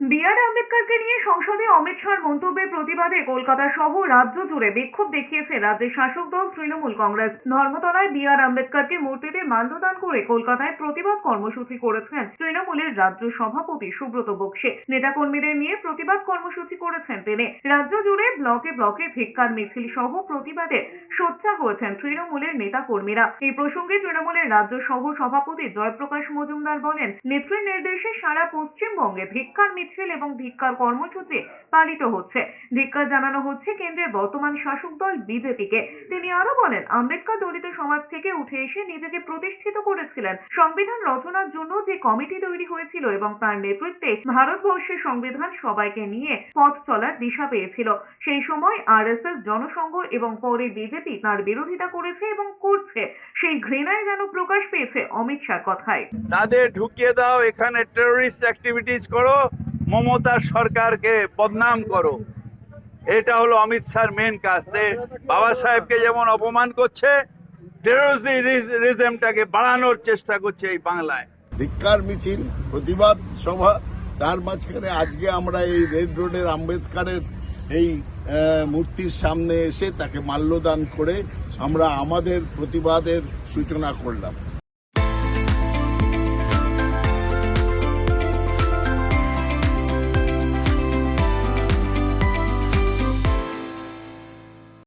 B আর আম্বেদকরকে নিয়ে সংসদে অমিত শাহর মন্তব্যের প্রতিবাদে কলকাতা সহ রাজ্য জুড়ে বিক্ষোভ দেখিয়েছে রাজ্যের শাসক দল তৃণমূল কংগ্রেস। ধর্মতলায় বি আর আম্বেদকরকে মূর্তিতে মাল্যদান করে কলকাতায় প্রতিবাদ কর্মসূচি করেছেন তৃণমূলের রাজ্য সভাপতি সুব্রত বক্সি। নেতাকর্মীদের নিয়ে প্রতিবাদ কর্মসূচি করেছেন তিনি। রাজ্য জুড়ে ব্লকে ব্লকে ধিক্কার, মিছিল সহ প্রতিবাদে সোচ্চা হয়েছেন তৃণমূলের নেতাকর্মীরা। এই প্রসঙ্গে তৃণমূলের রাজ্য সহ সভাপতি জয়প্রকাশ মজুমদার বলেন, নেত্রীর নির্দেশে সারা পশ্চিমবঙ্গে ধিক্কার, মিছিল এবং ধিক্কার কর্মসূচি পালিত হচ্ছে। ধিক্কার জানানো হচ্ছে কেন্দ্রের বর্তমান শাসক দল বিজেপিকে। তিনি আরও বলেন, আম্বেদকর দলিত সমাজ থেকে উঠে এসে নিজেকে প্রতিষ্ঠিত করেছিলেন। সংবিধান রচনার জন্য যে কমিটি তৈরি হয়েছিল এবং তার নেতৃত্বে ভারতবর্ষের সংবিধান সবাইকে নিয়ে পথ চলার দিশা পেয়েছিল। সেই সময় আরএসএস জনসংঘ এবং পরে বিজেপি তার বিরোধিতা করেছে এবং করছে। সেই ঘৃণায় যেন প্রকাশ পেয়েছে অমিত শাহ কথায়। তাদের ঢুকিয়ে দাও, এখানে টেরোরিস্ট অ্যাক্টিভিটিস করো। মমতা সরকারকে বদনাম করো। এটা হলো অমিত শাহর মেন কাজ। বাবা সাহেবকে যেমন অপমান করছে টেরোরিজমটাকে বাড়ানোর চেষ্টা করছে এই বাংলায়। ধিক্কার মিছিল, প্রতিবাদ সভা, তার মাঝখানে আজকে আমরা এই রেড রোডের আম্বেদকারের এই মূর্তির সামনে এসে তাকে মাল্যদান করে আমরা আমাদের প্রতিবাদের সূচনা করলাম।